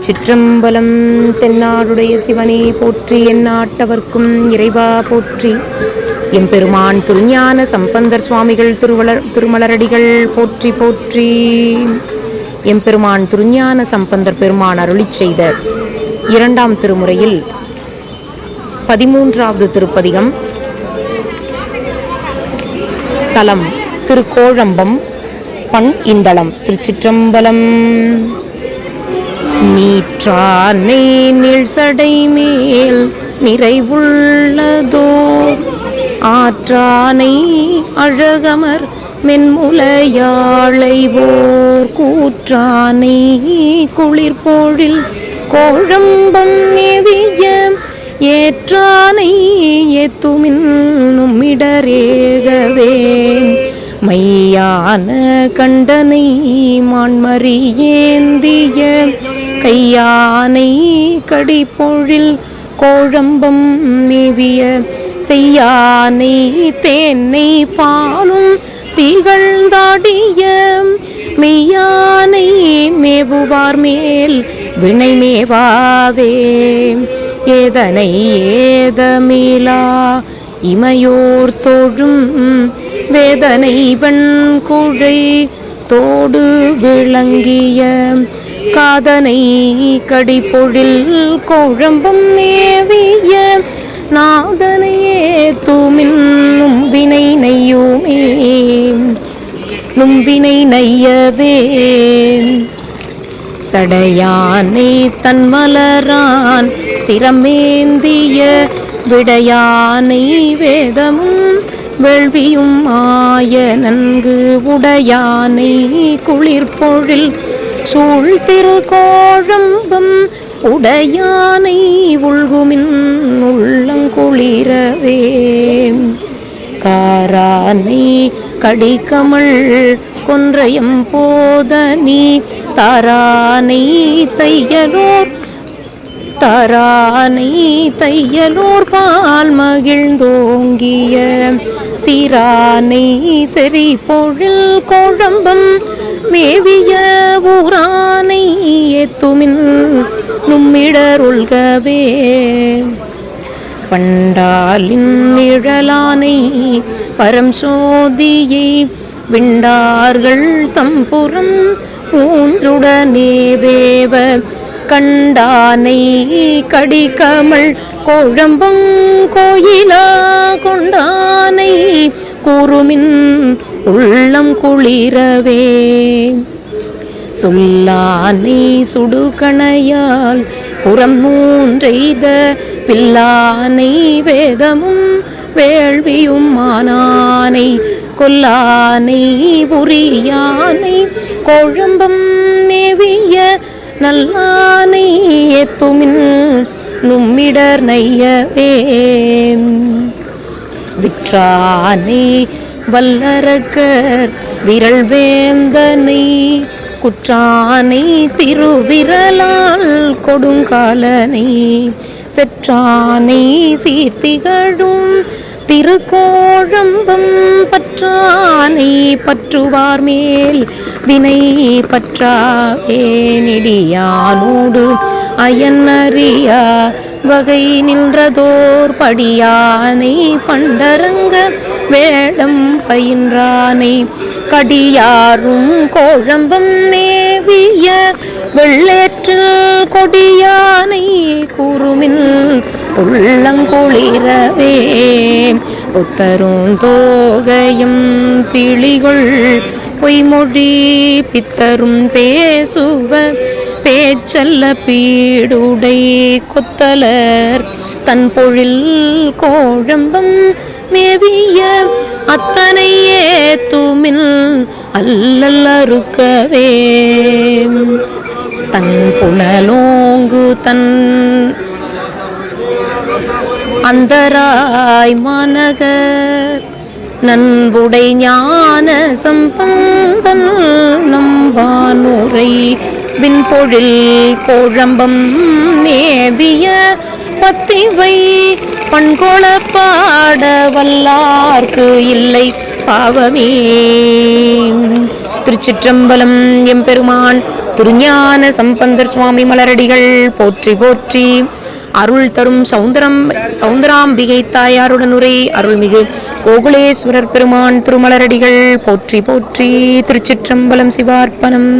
சிற்றம்பலம் தென்னாடுடைய சிவனே போற்றி என் நாட்டவர்க்கும் இறைவா போற்றி. எம்பெருமான் துல்ஞான சம்பந்தர் சுவாமிகள் திருவளர் திருமலரடிகள் போற்றி போற்றி. எம்பெருமான் திருஞான சம்பந்தர் பெருமான் அருளி செய்த இரண்டாம் திருமுறையில் பதிமூன்றாவது திருப்பதிகம். தலம் திருக்கோழம்பம் பண் இந்தளம் திருச்சிற்றம்பலம். நீற்றானை நீழ்சடை மேல் நிறைவுள்ளதோ? ஆற்றானை அழகமர் மென்முலையாளைவோர் கூற்றானை குளிர்போழில் கோழம்பம் நெவிய ஏற்றானை ஏத்துமின் நும்மிடரேகவே மையான கண்டனை மான்மறி ஏந்திய கையானை கடிப்பொழில் கோழம்பம் மேவிய செய்யானை தேனை பாலும் திகழ்ந்தாடிய மெய்யானை மேவுவார் மேல் வினை மேவாவே. ஏதனை ஏதமிலா இமையோர் தோழும் வேதனை குழை தோடு விளங்கிய காதனை கடிப்பொழில் கோழம்பம் நேவிய நாதனையே தூமின் நும்பினை நெய்யுமே நும்பினை நையவே. சடையானை தன்மலரான் சிரமேந்திய விடையானை வேதமும் வேள்வியும் ஆய நன்கு உடையானை குளிர்பொழில் சூழ் திருக்கோழம்பம் உடையானை உள்குமின் உள்ளங்குளிரவே காரானை கடிக்கமள் கொன்றையம் போதனி தாரானை தையலோர் தரானை தையலூர் பால் மகிழ்ந்தோங்கிய சீரானை செறி பொழில் கோழம்பம் மேவிய ஊரானை ஏத்துமின் நும்மிடருள்கவே பண்டாலின் நிழலானை பரம் சோதியை விண்டார்கள் தம்புறம் ஊன்றுடனே வேவ கண்டானை கடிக்கமள் கோழம்பங் கோயிலா கொண்டானை கூறுமின் உள்ளம் குளிரவே. சொல்லானை சுடுகணையால் புறம் மூன்றெய்த பில்லானை வேதமும் வேள்வியும் மானானை கொல்லானை புரியானை கோழம்பம் மேவிய நல்லானை ஏத்துமின் நும்மிடர் நையவே. விற்றானை வல்லரக்கர் விரல் வேந்தனை குற்றானை திருவிரலால் கொடுங்காலனை செற்றானை சீர்த்திகழும் திருக்கோழம்பம் பற்றானை பற்றுவார் மேல் வினை பற்றாவேனிடியானோடு அயன்னறியா வகை நின்றதோர் படியானை பண்டரங்க வேடம் பயின்றானை கடியாரும் கோழம்பம் நேவிய வெள்ளேற்றில் கொடியானை கூறுமின் உள்ளங்குளிரவே. புத்தரும் தோகையும் பிழிகள் பொய்மொழி பித்தரும் பேசுவ பேச்சல்ல பீடுடை கொத்தலர். தன் பொழில் கோழம்பம் மேவிய அத்தனையே தூ அல்லல் அறுக்கவே. தன் புனலோங்கு தன் அந்தராய் மாநகர் நண்புடை ஞான சம்பந்தன் நம்பானுரை விண்பொழில் கோழம்பம் மேபிய பத்திவை பண்கொள பாட வல்லார்க்கு இல்லை. பாவமே. திருச்சிற்றம்பலம் எம்பெருமான் திருஞான சம்பந்தர் சுவாமி மலரடிகள் போற்றி போற்றி. அருள் தரும் சௌந்தரம் சௌந்தராம்பிகை தாயாருடன் உரை அருள்மிகு கோகுலேஸ்வரர் பெருமான் திருமலரடிகள் போற்றி போற்றி. திருச்சிற்றம்பலம் சிவார்ப்பணம்.